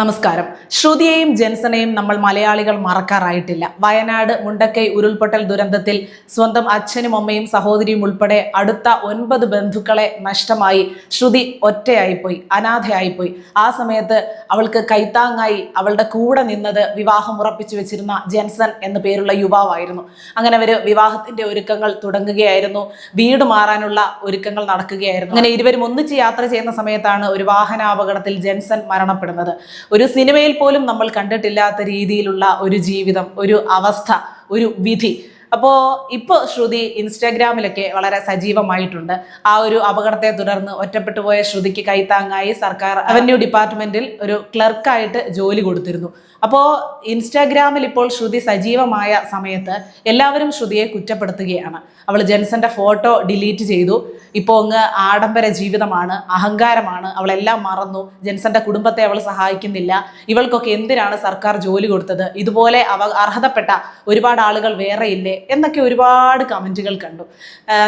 നമസ്കാരം. ശ്രുതിയെയും ജെൻസനെയും നമ്മൾ മലയാളികൾ മറക്കാറായിട്ടില്ല. വയനാട് മുണ്ടക്കൈ ഉരുൾപൊട്ടൽ ദുരന്തത്തിൽ സ്വന്തം അച്ഛനും അമ്മയും സഹോദരിയും ഉൾപ്പെടെ അടുത്ത ഒൻപത് ബന്ധുക്കളെ നഷ്ടമായി. ശ്രുതി ഒറ്റയായിപ്പോയി അനാഥയായിപ്പോയി. ആ സമയത്ത് അവൾക്ക് കൈത്താങ്ങായി അവളുടെ കൂടെ നിന്നത് വിവാഹം ഉറപ്പിച്ചു വെച്ചിരുന്ന ജെൻസൺ എന്ന പേരുള്ള യുവാവായിരുന്നു. അങ്ങനെ അവർ വിവാഹത്തിന്റെ ഒരുക്കങ്ങൾ തുടങ്ങുകയായിരുന്നു. വീട് മാറാനുള്ള ഒരുക്കങ്ങൾ നടക്കുകയായിരുന്നു. അങ്ങനെ ഇരുവരും ഒന്നിച്ച് യാത്ര ചെയ്യുന്ന സമയത്താണ് ഒരു വാഹനാപകടത്തിൽ ജെൻസൺ മരണപ്പെടുന്നത്. ഒരു സിനിമയിൽ പോലും നമ്മൾ കണ്ടിട്ടില്ലാത്ത രീതിയിലുള്ള ഒരു ജീവിതം ഒരു അവസ്ഥ ഒരു വിധി. അപ്പോൾ ഇപ്പോൾ ശ്രുതി ഇൻസ്റ്റാഗ്രാമിലൊക്കെ വളരെ സജീവമായിട്ടുണ്ട്. ആ ഒരു അപകടത്തെ തുടർന്ന് ഒറ്റപ്പെട്ടു പോയ ശ്രുതിക്ക് കൈത്താങ്ങായി സർക്കാർ റവന്യൂ ഡിപ്പാർട്ട്മെന്റിൽ ഒരു ക്ലർക്കായിട്ട് ജോലി കൊടുത്തിരുന്നു. അപ്പോൾ ഇൻസ്റ്റാഗ്രാമിൽ ഇപ്പോൾ ശ്രുതി സജീവമായ സമയത്ത് എല്ലാവരും ശ്രുതിയെ കുറ്റപ്പെടുത്തുകയാണ്. അവൾ ജെൻസന്റെ ഫോട്ടോ ഡിലീറ്റ് ചെയ്തു. ഇപ്പോൾ അങ്ങ് ആഡംബര ജീവിതമാണ് അഹങ്കാരമാണ്. അവളെല്ലാം മറന്നു. ജെൻസന്റെ കുടുംബത്തെ അവൾ സഹായിക്കുന്നില്ല. ഇവൾക്കൊക്കെ എന്തിനാണ് സർക്കാർ ജോലി കൊടുത്തത്? ഇതുപോലെ അവ അർഹതപ്പെട്ട ഒരുപാട് ആളുകൾ വേറെ ഇല്ലേ? എന്നൊക്കെ ഒരുപാട് കമന്റുകൾ കണ്ടു.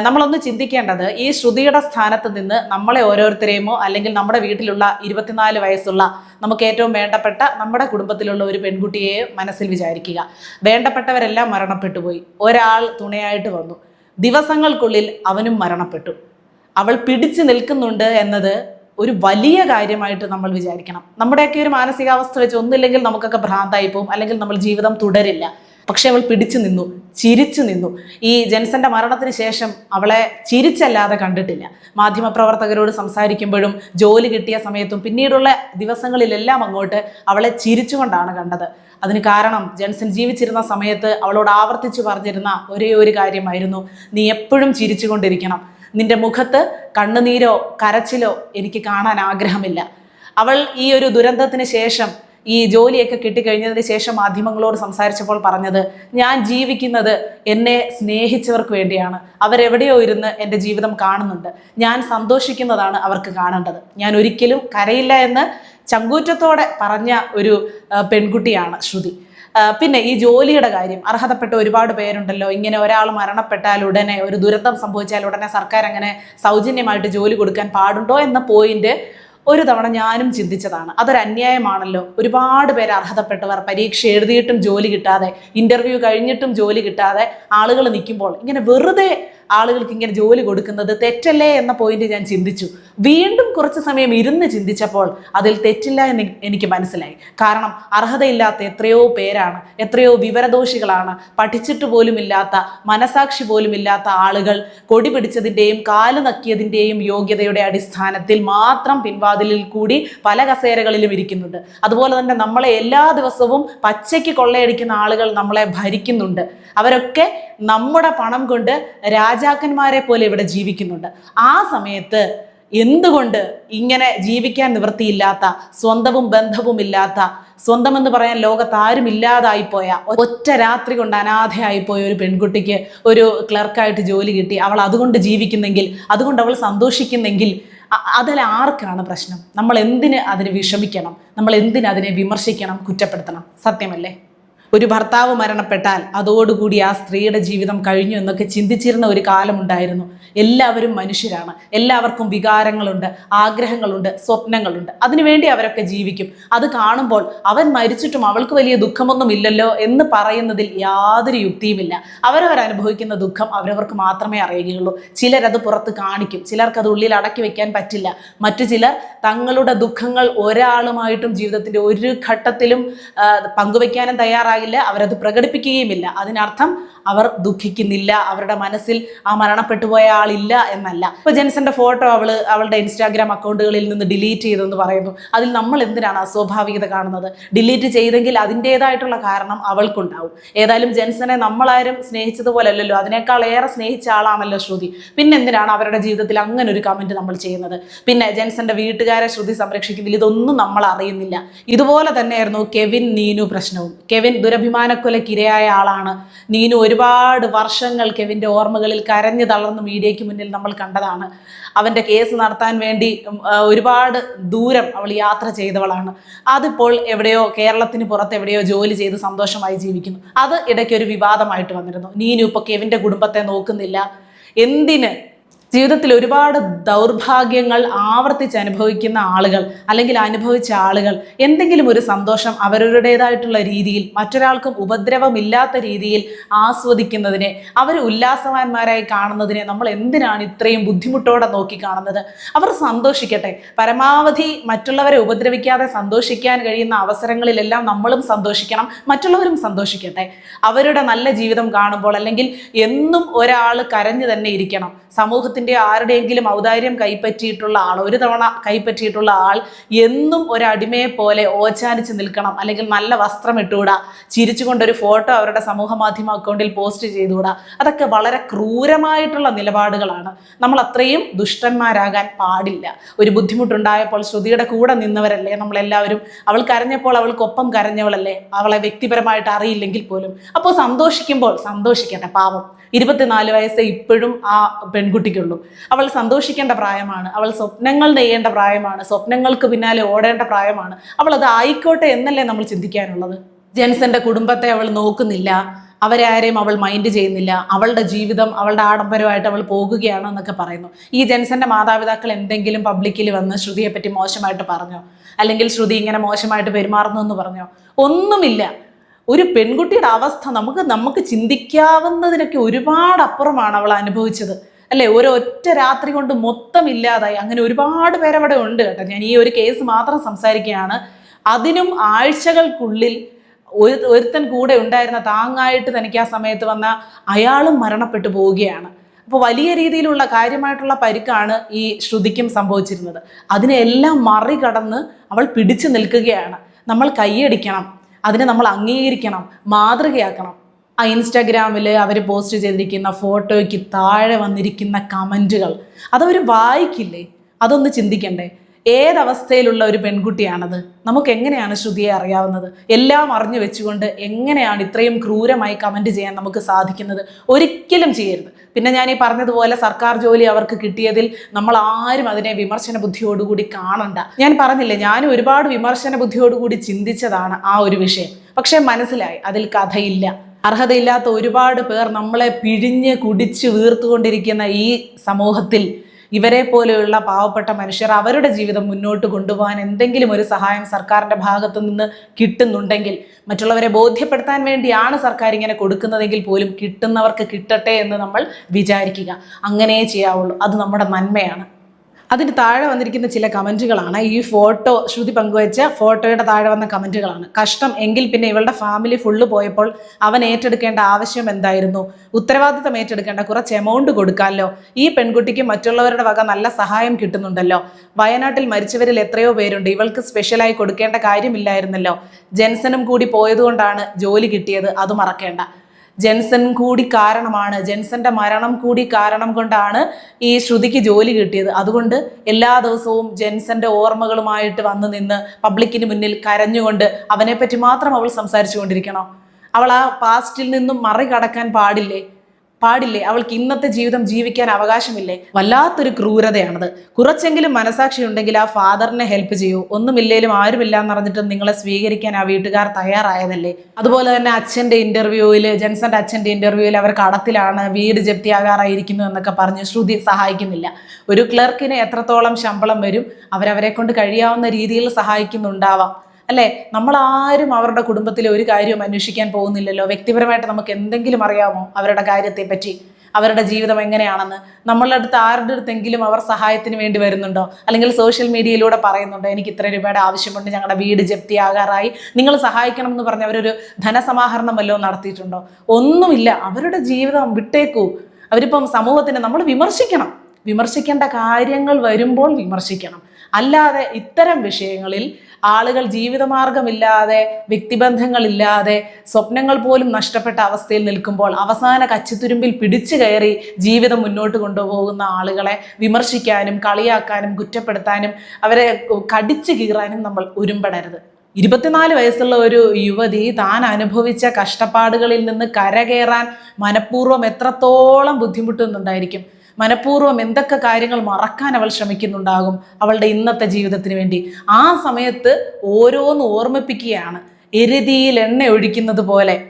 നമ്മളൊന്ന് ചിന്തിക്കേണ്ടത് ഈ ശ്രുതിയുടെ സ്ഥാനത്ത് നിന്ന് നമ്മളെ ഓരോരുത്തരെയുമോ അല്ലെങ്കിൽ നമ്മുടെ വീട്ടിലുള്ള ഇരുപത്തിനാല് വയസ്സുള്ള നമുക്ക് ഏറ്റവും വേണ്ടപ്പെട്ട നമ്മുടെ കുടുംബത്തിലുള്ള ഒരു പെൺകുട്ടിയെ മനസ്സിൽ വിചാരിക്കുക. വേണ്ടപ്പെട്ടവരെല്ലാം മരണപ്പെട്ടു പോയി. ഒരാൾ തുണയായിട്ട് വന്നു. ദിവസങ്ങൾക്കുള്ളിൽ അവനും മരണപ്പെട്ടു. അവൾ പിടിച്ചു നിൽക്കുന്നുണ്ട് എന്നത് ഒരു വലിയ കാര്യമായിട്ട് നമ്മൾ വിചാരിക്കണം. നമ്മുടെയൊക്കെ ഒരു മാനസികാവസ്ഥ വെച്ച് ഒന്നില്ലെങ്കിൽ നമുക്കൊക്കെ ഭ്രാന്തായി പോകും അല്ലെങ്കിൽ നമ്മൾ ജീവിതം തുടരില്ല. പക്ഷെ അവൾ പിടിച്ചു നിന്നു ചിരിച്ചു നിന്നു. ഈ ജെൻസന്റെ മരണത്തിന് ശേഷം അവളെ ചിരിച്ചല്ലാതെ കണ്ടിട്ടില്ല. മാധ്യമപ്രവർത്തകരോട് സംസാരിക്കുമ്പോഴും ജോലി കിട്ടിയ സമയത്തും പിന്നീടുള്ള ദിവസങ്ങളിലെല്ലാം അങ്ങോട്ട് അവളെ ചിരിച്ചുകൊണ്ടാണ് കണ്ടത്. അതിന് കാരണം ജെൻസൺ ജീവിച്ചിരുന്ന സമയത്ത് അവളോട് ആവർത്തിച്ചു പറഞ്ഞിരുന്ന ഒരേ ഒരു കാര്യമായിരുന്നു. നീ എപ്പോഴും ചിരിച്ചുകൊണ്ടിരിക്കണം. നിന്റെ മുഖത്ത് കണ്ണുനീരോ കരച്ചിലോ എനിക്ക് കാണാൻ ആഗ്രഹമില്ല. അവൾ ഈ ഒരു ദുരന്തത്തിന് ശേഷം ഈ ജോലിയൊക്കെ കിട്ടിക്കഴിഞ്ഞതിന് ശേഷം മാധ്യമങ്ങളോട് സംസാരിച്ചപ്പോൾ പറഞ്ഞത് ഞാൻ ജീവിക്കുന്നത് എന്നെ സ്നേഹിച്ചവർക്ക് വേണ്ടിയാണ്. അവരെവിടെയോ ഇരുന്ന് എന്റെ ജീവിതം കാണുന്നുണ്ട്. ഞാൻ സന്തോഷിക്കുന്നതാണ് അവർക്ക് കാണേണ്ടത്. ഞാൻ ഒരിക്കലും കരയില്ല എന്ന് ചങ്കൂറ്റത്തോടെ പറഞ്ഞ ഒരു പെൺകുട്ടിയാണ് ശ്രുതി. പിന്നെ ഈ ജോലിയുടെ കാര്യം അർഹതപ്പെട്ട ഒരുപാട് പേരുണ്ടല്ലോ. ഇങ്ങനെ ഒരാൾ മരണപ്പെട്ടാൽ ഉടനെ ഒരു ദുരന്തം സംഭവിച്ചാൽ ഉടനെ സർക്കാർ അങ്ങനെ സൗജന്യമായിട്ട് ജോലി കൊടുക്കാൻ പാടുണ്ടോ എന്ന പോയിന്റ് ഒരു തവണ ഞാനും ചിന്തിച്ചതാണ്. അതൊരു അന്യായമാണല്ലോ. ഒരുപാട് പേര് അർഹതപ്പെട്ടവർ പരീക്ഷ എഴുതിയിട്ടും ജോലി കിട്ടാതെ ഇന്റർവ്യൂ കഴിഞ്ഞിട്ടും ജോലി കിട്ടാതെ ആളുകൾ നിൽക്കുമ്പോൾ ഇങ്ങനെ വെറുതെ ആളുകൾക്ക് ഇങ്ങനെ ജോലി കൊടുക്കുന്നത് തെറ്റല്ലേ എന്ന പോയിന്റ് ഞാൻ ചിന്തിച്ചു. വീണ്ടും കുറച്ച് സമയം ഇരുന്ന് ചിന്തിച്ചപ്പോൾ അതിൽ തെറ്റില്ല എന്ന് എനിക്ക് മനസ്സിലായി. കാരണം അർഹതയില്ലാത്ത എത്രയോ പേരാണ് എത്രയോ വിവരദോഷികളാണ് പഠിച്ചിട്ട് പോലും ഇല്ലാത്ത മനസാക്ഷി പോലും ഇല്ലാത്ത ആളുകൾ കൊടി പിടിച്ചതിന്റെയും കാൽ നക്കിയതിന്റെയും യോഗ്യതയുടെ അടിസ്ഥാനത്തിൽ മാത്രം പിൻവാതിലിൽ കൂടി പല കസേരകളിലും ഇരിക്കുന്നുണ്ട്. അതുപോലെ തന്നെ നമ്മളെ എല്ലാ ദിവസവും പച്ചയ്ക്ക് കൊള്ളയടിക്കുന്ന ആളുകൾ നമ്മളെ ഭരിക്കുന്നുണ്ട്. അവരൊക്കെ നമ്മുടെ പണം കൊണ്ട് രാജാക്കന്മാരെ പോലെ ഇവിടെ ജീവിക്കുന്നുണ്ട്. ആ സമയത്ത് എന്തുകൊണ്ട് ഇങ്ങനെ ജീവിക്കാൻ നിവൃത്തിയില്ലാത്ത സ്വന്തവും ബന്ധവും ഇല്ലാത്ത സ്വന്തം എന്ന് പറയാൻ ലോകത്ത് ആരും ഇല്ലാതായിപ്പോയ ഒറ്റ രാത്രി കൊണ്ട് അനാഥയായിപ്പോയ ഒരു പെൺകുട്ടിക്ക് ഒരു ക്ലർക്കായിട്ട് ജോലി കിട്ടി അവൾ അതുകൊണ്ട് ജീവിക്കുന്നെങ്കിൽ അതുകൊണ്ട് അവൾ സന്തോഷിക്കുന്നെങ്കിൽ അതിൽ ആർക്കാണ് പ്രശ്നം? നമ്മൾ എന്തിന് അതിന് വിഷമിക്കണം? നമ്മൾ എന്തിന് അതിനെ വിമർശിക്കണം? കുറ്റപ്പെടുത്തണം? സത്യമല്ലേ? ഒരു ഭർത്താവ് മരണപ്പെട്ടാൽ അതോടുകൂടി ആ സ്ത്രീയുടെ ജീവിതം കഴിഞ്ഞു എന്നൊക്കെ ചിന്തിച്ചിരുന്ന ഒരു കാലമുണ്ടായിരുന്നു. എല്ലാവരും മനുഷ്യരാണ്. എല്ലാവർക്കും വികാരങ്ങളുണ്ട് ആഗ്രഹങ്ങളുണ്ട് സ്വപ്നങ്ങളുണ്ട്. അതിനുവേണ്ടി അവരൊക്കെ ജീവിക്കും. അത് കാണുമ്പോൾ അവൻ മരിച്ചിട്ടും അവൾക്ക് വലിയ ദുഃഖമൊന്നും ഇല്ലല്ലോ എന്ന് പറയുന്നതിൽ യാതൊരു യുക്തിയുമില്ല. അവരവർ അനുഭവിക്കുന്ന ദുഃഖം അവരവർക്ക് മാത്രമേ അറിയുകയുള്ളൂ. ചിലരത് പുറത്ത് കാണിക്കും. ചിലർക്ക് അത് ഉള്ളിൽ അടക്കി വെക്കാൻ പറ്റില്ല. മറ്റു ചിലർ തങ്ങളുടെ ദുഃഖങ്ങൾ ഒരാളുമായിട്ടും ജീവിതത്തിന്റെ ഒരു ഘട്ടത്തിലും പങ്കുവെക്കാനും പങ്കുവെക്കാനും തയ്യാറാകില്ല അവരത് പ്രകടിപ്പിക്കുകയുമില്ല. അതിനർത്ഥം അവർ ദുഃഖിക്കുന്നില്ല അവരുടെ മനസ്സിൽ ആ മരണപ്പെട്ടു പോയ ആളില്ല എന്നല്ല. ഇപ്പൊ ജെൻസന്റെ ഫോട്ടോ അവൾ അവളുടെ ഇൻസ്റ്റാഗ്രാം അക്കൗണ്ടുകളിൽ നിന്ന് ഡിലീറ്റ് ചെയ്തെന്ന് പറയുന്നു. അതിൽ നമ്മൾ എന്തിനാണ് അസ്വാഭാവികത കാണുന്നത്? ഡിലീറ്റ് ചെയ്തെങ്കിൽ അതിന്റെതായിട്ടുള്ള കാരണം അവൾക്കുണ്ടാവും. ഏതായാലും ജെൻസനെ നമ്മളാരും സ്നേഹിച്ചതുപോലെ അല്ലല്ലോ അതിനേക്കാൾ ഏറെ സ്നേഹിച്ച ആളാണല്ലോ ശ്രുതി. പിന്നെ എന്തിനാണ് അവരുടെ ജീവിതത്തിൽ അങ്ങനെ ഒരു കമന്റ് നമ്മൾ ചെയ്യുന്നത്? പിന്നെ ജെൻസന്റെ വീട്ടുകാരെ ശ്രുതി സംരക്ഷിക്കുന്നില്ല ഇതൊന്നും നമ്മൾ അറിയുന്നില്ല. ഇതുപോലെ തന്നെയായിരുന്നു കെവിൻ നീനു പ്രശ്നവും. കെവിൻ ദുരഭിമാനക്കൊലക്കിരയായ ആളാണ്. നീനു ഒരുപാട് വർഷങ്ങൾ കെവിന്റെ ഓർമ്മകളിൽ കരഞ്ഞു തളർന്ന് മീഡിയയ്ക്ക് മുന്നിൽ നമ്മൾ കണ്ടതാണ്. അവന്റെ കേസ് നടത്താൻ വേണ്ടി ഒരുപാട് ദൂരം അവൾ യാത്ര ചെയ്തവളാണ്. അതിപ്പോൾ എവിടെയോ കേരളത്തിന് പുറത്ത് എവിടെയോ ജോലി ചെയ്ത് സന്തോഷമായി ജീവിക്കുന്നു. അത് ഇടയ്ക്ക് ഒരു വിവാദമായിട്ട് വന്നിരുന്നു. നീനു ഇപ്പോൾ കെവിന്റെ കുടുംബത്തെ നോക്കുന്നില്ല. എന്തിന് ജീവിതത്തിൽ ഒരുപാട് ദൗർഭാഗ്യങ്ങൾ ആവർത്തിച്ച് അനുഭവിക്കുന്ന ആളുകൾ അല്ലെങ്കിൽ അനുഭവിച്ച ആളുകൾ എന്തെങ്കിലും ഒരു സന്തോഷം അവരവരുടേതായിട്ടുള്ള രീതിയിൽ മറ്റൊരാൾക്കും ഉപദ്രവമില്ലാത്ത രീതിയിൽ ആസ്വദിക്കുന്നതിനെ അവർ ഉല്ലാസവാന്മാരായി കാണുന്നതിനെ നമ്മൾ എന്തിനാണ് ഇത്രയും ബുദ്ധിമുട്ടോടെ നോക്കി കാണുന്നത്? അവർ സന്തോഷിക്കട്ടെ. പരമാവധി മറ്റുള്ളവരെ ഉപദ്രവിക്കാതെ സന്തോഷിക്കാൻ കഴിയുന്ന അവസരങ്ങളിലെല്ലാം നമ്മളും സന്തോഷിക്കണം മറ്റുള്ളവരും സന്തോഷിക്കട്ടെ. അവരുടെ നല്ല ജീവിതം കാണുമ്പോൾ അല്ലെങ്കിൽ എന്നും ഒരാൾ കരഞ്ഞു തന്നെ ഇരിക്കണം. സമൂഹത്തിന്റെ ആരുടെയെങ്കിലും ഔദാര്യം കൈപ്പറ്റിയിട്ടുള്ള ആൾ ഒരു തവണ കൈപ്പറ്റിയിട്ടുള്ള ആൾ എന്നും ഒരു അടിമയെ പോലെ ഓച്ചാനിച്ച് നിൽക്കണം. അല്ലെങ്കിൽ നല്ല വസ്ത്രം ഇട്ടുകൂടാ. ചിരിച്ചുകൊണ്ടൊരു ഫോട്ടോ അവരുടെ സമൂഹ മാധ്യമ അക്കൗണ്ടിൽ പോസ്റ്റ് ചെയ്തുകൂടാ. അതൊക്കെ വളരെ ക്രൂരമായിട്ടുള്ള നിലപാടുകളാണ്. നമ്മൾ അത്രയും ദുഷ്ടന്മാരാകാൻ പാടില്ല. ഒരു ബുദ്ധിമുട്ടുണ്ടായപ്പോൾ ശ്രുതിയുടെ കൂടെ നിന്നവരല്ലേ നമ്മളെല്ലാവരും? അവൾ കരഞ്ഞപ്പോൾ അവൾക്കൊപ്പം കരഞ്ഞവളല്ലേ? അവളെ വ്യക്തിപരമായിട്ട് അറിയില്ലെങ്കിൽ പോലും. അപ്പോൾ സന്തോഷിക്കുമ്പോൾ സന്തോഷിക്കട്ടെ പാവം. ഇരുപത്തിനാല് വയസ്സേ ഇപ്പോഴും ആ പെൺകുട്ടിക്കുള്ളൂ. അവൾ സന്തോഷിക്കേണ്ട പ്രായമാണ്. അവൾ സ്വപ്നങ്ങൾ നെയ്യേണ്ട പ്രായമാണ്. സ്വപ്നങ്ങൾക്ക് പിന്നാലെ ഓടേണ്ട പ്രായമാണ്. അവൾ അത് ആയിക്കോട്ടെ എന്നല്ലേ നമ്മൾ ചിന്തിക്കാനുള്ളത്? ജെൻസന്റെ കുടുംബത്തെ അവൾ നോക്കുന്നില്ല. അവരെ ആരെയും അവൾ മൈൻഡ് ചെയ്യുന്നില്ല. അവളുടെ ജീവിതം അവളുടെ ആഡംബരമായിട്ട് അവൾ പോകുകയാണ് എന്നൊക്കെ പറയുന്നു. ഈ ജെൻസന്റെ മാതാപിതാക്കൾ എന്തെങ്കിലും പബ്ലിക്കിൽ വന്ന് ശ്രുതിയെപ്പറ്റി മോശമായിട്ട് പറഞ്ഞോ? അല്ലെങ്കിൽ ശ്രുതി ഇങ്ങനെ മോശമായിട്ട് പെരുമാറുന്നു എന്ന് പറഞ്ഞോ? ഒന്നുമില്ല. ഒരു പെൺകുട്ടിയുടെ അവസ്ഥ നമുക്ക് നമുക്ക് ചിന്തിക്കാവുന്നതിനൊക്കെ ഒരുപാട് അപ്പുറമാണ് അവൾ അനുഭവിച്ചത്. അല്ലേ? ഒരു ഒറ്റ രാത്രി കൊണ്ട് മൊത്തം ഇല്ലാതായി അങ്ങനെ ഒരുപാട് പേരവിടെ ഉണ്ട് കേട്ടോ. ഞാൻ ഈ ഒരു കേസ് മാത്രം സംസാരിക്കുകയാണ്. അതിനും ആഴ്ചകൾക്കുള്ളിൽ ഒരു ഒരുത്തൻ കൂടെ ഉണ്ടായിരുന്ന താങ്ങായിട്ട് തനിക്ക് ആ സമയത്ത് വന്ന അയാളും മരണപ്പെട്ടു പോവുകയാണ്. അപ്പോൾ വലിയ രീതിയിലുള്ള കാര്യമായിട്ടുള്ള പരിക്കാണ് ഈ ശ്രുതിക്കും സംഭവിച്ചിരുന്നത്. അതിനെല്ലാം മറികടന്ന് അവൾ പിടിച്ചു നിൽക്കുകയാണ്. നമ്മൾ കൈയടിക്കണം. അതിനെ നമ്മൾ അംഗീകരിക്കണം മാതൃകയാക്കണം. ആ ഇൻസ്റ്റാഗ്രാമിൽ അവർ പോസ്റ്റ് ചെയ്തിരിക്കുന്ന ഫോട്ടോയ്ക്ക് താഴെ വന്നിരിക്കുന്ന കമന്റുകൾ അതവർ വായിക്കില്ലേ? അതൊന്ന് ചിന്തിക്കണ്ടേ? ഏതവസ്ഥയിലുള്ള ഒരു പെൺകുട്ടിയാണത്? നമുക്ക് എങ്ങനെയാണ് ശ്രുതിയെ അറിയാവുന്നത്? എല്ലാം അറിഞ്ഞു വെച്ചുകൊണ്ട് എങ്ങനെയാണ് ഇത്രയും ക്രൂരമായി കമന്റ് ചെയ്യാൻ നമുക്ക് സാധിക്കുന്നത്? ഒരിക്കലും ചെയ്യരുത്. പിന്നെ ഞാൻ ഈ പറഞ്ഞതുപോലെ സർക്കാർ ജോലി അവർക്ക് കിട്ടിയതിൽ നമ്മൾ ആരും അതിനെ വിമർശന ബുദ്ധിയോടുകൂടി കാണണ്ട. ഞാൻ പറഞ്ഞില്ലേ ഞാനും ഒരുപാട് വിമർശന ബുദ്ധിയോടുകൂടി ചിന്തിച്ചതാണ് ആ ഒരു വിഷയം. പക്ഷേ മനസ്സിലായി അതിൽ കഥയില്ല. അർഹതയില്ലാത്ത ഒരുപാട് പേർ നമ്മളെ പിഴിഞ്ഞ് കുടിച്ച് വീർത്തുകൊണ്ടിരിക്കുന്ന ഈ സമൂഹത്തിൽ ഇവരെ പോലെയുള്ള പാവപ്പെട്ട മനുഷ്യർ അവരുടെ ജീവിതം മുന്നോട്ട് കൊണ്ടുപോകാൻ എന്തെങ്കിലും ഒരു സഹായം സർക്കാരിന്റെ ഭാഗത്തു നിന്ന് കിട്ടുന്നുണ്ടെങ്കിൽ മറ്റുള്ളവരെ ബോധ്യപ്പെടുത്താൻ വേണ്ടിയാണ് സർക്കാർ ഇങ്ങനെ കൊടുക്കുന്നതെങ്കിൽ പോലും കിട്ടുന്നവർക്ക് കിട്ടട്ടെ എന്ന് നമ്മൾ വിചാരിക്കുക. അങ്ങനെ ചെയ്യാവുള്ളൂ. അത് നമ്മുടെ നന്മയാണ്. അതിന് താഴെ വന്നിരിക്കുന്ന ചില കമന്റുകളാണ് ഈ ഫോട്ടോ ശ്രുതി പങ്കുവച്ച ഫോട്ടോയുടെ താഴെ വന്ന കമന്റുകളാണ് കഷ്ടം എങ്കിൽ പിന്നെ ഇവളുടെ ഫാമിലി ഫുള്ള് പോയപ്പോൾ അവൻ ഏറ്റെടുക്കേണ്ട ആവശ്യം എന്തായിരുന്നു? ഉത്തരവാദിത്തം ഏറ്റെടുക്കേണ്ട കുറച്ച് എമൗണ്ട് കൊടുക്കാമല്ലോ ഈ പെൺകുട്ടിക്ക് മറ്റുള്ളവരുടെ വക നല്ല സഹായം കിട്ടുന്നുണ്ടല്ലോ. വയനാട്ടിൽ മരിച്ചവരിൽ എത്രയോ പേരുണ്ട്. ഇവൾക്ക് സ്പെഷ്യലായി കൊടുക്കേണ്ട കാര്യമില്ലായിരുന്നല്ലോ. ജെൻസനും കൂടി പോയതുകൊണ്ടാണ് ജോലി കിട്ടിയത്. അത് മറക്കേണ്ട. ജെൻസൺ കൂടി കാരണമാണ് ജെൻസന്റെ മരണം കൂടി കാരണം കൊണ്ടാണ് ഈ ശ്രുതിക്ക് ജോലി കിട്ടിയത്. അതുകൊണ്ട് എല്ലാ ദിവസവും ജെൻസന്റെ ഓർമ്മകളുമായിട്ട് വന്ന് നിന്ന് പബ്ലിക്കിന് മുന്നിൽ കരഞ്ഞുകൊണ്ട് അവനെപ്പറ്റി മാത്രം അവൾ സംസാരിച്ചു കൊണ്ടിരിക്കണം അവൾ ആ പാസ്റ്റിൽ നിന്നും മറികടക്കാൻ പാടില്ലേ? പാടില്ലേ? അവൾക്ക് ഇന്നത്തെ ജീവിതം ജീവിക്കാൻ അവകാശമില്ലേ? വല്ലാത്തൊരു ക്രൂരതയാണത്. കുറച്ചെങ്കിലും മനസാക്ഷി ഉണ്ടെങ്കിൽ ആ ഫാദറിനെ ഹെൽപ്പ് ചെയ്യൂ. ഒന്നുമില്ലേലും ആരുമില്ല എന്ന് പറഞ്ഞിട്ട് നിങ്ങളെ സ്വീകരിക്കാൻ ആ വീട്ടുകാർ തയ്യാറായതല്ലേ? അതുപോലെ തന്നെ അച്ഛന്റെ ഇന്റർവ്യൂവിൽ ജെൻസന്റെ അച്ഛന്റെ ഇന്റർവ്യൂവിൽ അവർ കടത്തിലാണ് വീട് ജപ്തിയാകാറായിരിക്കുന്നു എന്നൊക്കെ പറഞ്ഞ് ശ്രുതി സഹായിക്കുന്നില്ല. ഒരു ക്ലർക്കിന് എത്രത്തോളം ശമ്പളം വരും അവരവരെ കൊണ്ട് കഴിയാവുന്ന രീതിയിൽ സഹായിക്കുന്നുണ്ടാവാം. അല്ലേ? നമ്മളാരും അവരുടെ കുടുംബത്തിലെ ഒരു കാര്യവും അന്വേഷിക്കാൻ പോകുന്നില്ലല്ലോ. വ്യക്തിപരമായിട്ട് നമുക്ക് എന്തെങ്കിലും അറിയാമോ അവരുടെ കാര്യത്തെപ്പറ്റി? അവരുടെ ജീവിതം എങ്ങനെയാണെന്ന്? നമ്മളുടെ അടുത്ത് ആരുടെ അടുത്തെങ്കിലും അവർ സഹായത്തിന് വേണ്ടി വരുന്നുണ്ടോ? അല്ലെങ്കിൽ സോഷ്യൽ മീഡിയയിലൂടെ പറയുന്നുണ്ടോ എനിക്ക് ഇത്ര രൂപയുടെ ആവശ്യമുണ്ട് ഞങ്ങളുടെ വീട് ജപ്തിയാകാറായി നിങ്ങൾ സഹായിക്കണം എന്ന് പറഞ്ഞ് അവരൊരു ധനസമാഹരണം വല്ലതും നടത്തിയിട്ടുണ്ടോ? ഒന്നുമില്ല. അവരുടെ ജീവിതം വിട്ടേക്കൂ. അവരിപ്പം സമൂഹത്തിന് നമ്മൾ വിമർശിക്കണം. വിമർശിക്കേണ്ട കാര്യങ്ങൾ വരുമ്പോൾ വിമർശിക്കണം. അല്ലാതെ ഇത്തരം വിഷയങ്ങളിൽ ആളുകൾ ജീവിതമാർഗമില്ലാതെ വ്യക്തിബന്ധങ്ങളില്ലാതെ സ്വപ്നങ്ങൾ പോലും നഷ്ടപ്പെട്ട അവസ്ഥയിൽ നിൽക്കുമ്പോൾ അവസാന കച്ചിത്തുരുമ്പിൽ പിടിച്ചു കയറി ജീവിതം മുന്നോട്ട് കൊണ്ടുപോകുന്ന ആളുകളെ വിമർശിക്കാനും കളിയാക്കാനും കുറ്റപ്പെടുത്താനും അവരെ കടിച്ചു കീറാനും നമ്മൾ ഉരുമ്പടരുത് ഇരുപത്തിനാല് വയസ്സുള്ള ഒരു യുവതി താൻ അനുഭവിച്ച കഷ്ടപ്പാടുകളിൽ നിന്ന് കരകയറാൻ മനഃപൂർവം എത്രത്തോളം ബുദ്ധിമുട്ടുന്നുണ്ടായിരിക്കും. മനഃപൂർവം എന്തൊക്കെ കാര്യങ്ങൾ മറക്കാൻ അവൾ ശ്രമിക്കുന്നുണ്ടാകും അവളുടെ ഇന്നത്തെ ജീവിതത്തിന് വേണ്ടി. ആ സമയത്ത് ഓരോന്ന് ഓർമ്മിപ്പിക്കുകയാണ്. എരുതിയിൽ എണ്ണ ഒഴിക്കുന്നത് പോലെ.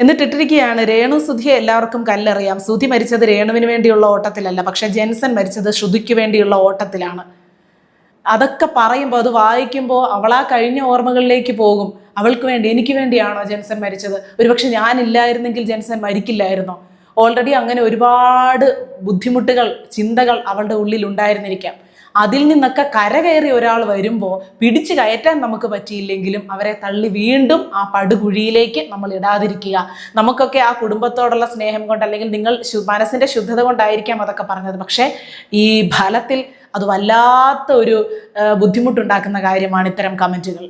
എന്നിട്ട് ഇട്ടിരിക്കുകയാണ് രേണു സുധിയെ എല്ലാവർക്കും കല്ലറിയാം. സുധി മരിച്ചത് രേണുവിന് വേണ്ടിയുള്ള ഓട്ടത്തിലല്ല പക്ഷെ ജെൻസൺ മരിച്ചത് ശ്രുതിക്ക് വേണ്ടിയുള്ള ഓട്ടത്തിലാണ്. അതൊക്കെ പറയുമ്പോൾ അത് വായിക്കുമ്പോൾ അവൾ ആ കഴിഞ്ഞ ഓർമ്മകളിലേക്ക് പോകും. അവൾക്ക് വേണ്ടി എനിക്ക് വേണ്ടിയാണോ ജെൻസൺ മരിച്ചത്? ഒരുപക്ഷെ ഞാനില്ലായിരുന്നെങ്കിൽ ജെൻസൺ മരിക്കില്ലായിരുന്നോ? ഓൾറെഡി അങ്ങനെ ഒരുപാട് ബുദ്ധിമുട്ടുകൾ ചിന്തകൾ അവളുടെ ഉള്ളിൽ ഉണ്ടായിരുന്നിരിക്കാം. അതിൽ നിന്നൊക്കെ കരകയറി ഒരാൾ വരുമ്പോൾ പിടിച്ചു കയറ്റാൻ നമുക്ക് പറ്റിയില്ലെങ്കിലും അവരെ തള്ളി വീണ്ടും ആ പടുകുഴിയിലേക്ക് നമ്മൾ ഇടാതിരിക്കുക. നമുക്കൊക്കെ ആ കുടുംബത്തോടുള്ള സ്നേഹം കൊണ്ട് അല്ലെങ്കിൽ നിങ്ങൾ മനസ്സിന്റെ ശുദ്ധത കൊണ്ടായിരിക്കാം അതൊക്കെ പറഞ്ഞത്. പക്ഷേ ഈ ഫലത്തിൽ അത് വല്ലാത്ത ഒരു ബുദ്ധിമുട്ടുണ്ടാക്കുന്ന കാര്യമാണ് ഇത്തരം കമന്റുകൾ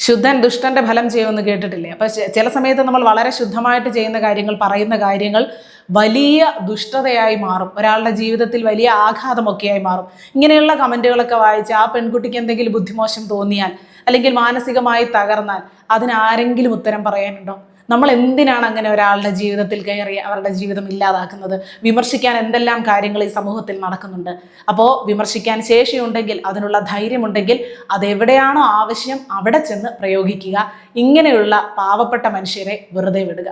ശുദ്ധൻ ദുഷ്ടന്റെ ഫലം ചെയ്യുമെന്ന് കേട്ടിട്ടില്ലേ? അപ്പൊ ചില സമയത്ത് നമ്മൾ വളരെ ശുദ്ധമായിട്ട് ചെയ്യുന്ന കാര്യങ്ങൾ പറയുന്ന കാര്യങ്ങൾ വലിയ ദുഷ്ടതയായി മാറും. ഒരാളുടെ ജീവിതത്തിൽ വലിയ ആഘാതമൊക്കെയായി മാറും. ഇങ്ങനെയുള്ള കമന്റുകളൊക്കെ വായിച്ച് ആ പെൺകുട്ടിക്ക് എന്തെങ്കിലും ബുദ്ധിമോശം തോന്നിയാൽ അല്ലെങ്കിൽ മാനസികമായി തകർന്നാൽ അതിനാരെങ്കിലും ഉത്തരം പറയാനുണ്ടോ? നമ്മൾ എന്തിനാണ് അങ്ങനെ ഒരാളുടെ ജീവിതത്തിൽ കയറി അവരുടെ ജീവിതം ഇല്ലാതാക്കുന്നത്? വിമർശിക്കാൻ എന്തെല്ലാം കാര്യങ്ങൾ ഈ സമൂഹത്തിൽ നടക്കുന്നുണ്ട്? അപ്പോൾ വിമർശിക്കാൻ ശേഷിയുണ്ടെങ്കിൽ അതിനുള്ള ധൈര്യമുണ്ടെങ്കിൽ അതെവിടെയാണോ ആവശ്യം അവിടെ ചെന്ന് പ്രയോഗിക്കുക. ഇങ്ങനെയുള്ള പാവപ്പെട്ട മനുഷ്യരെ വെറുതെ വിടുക.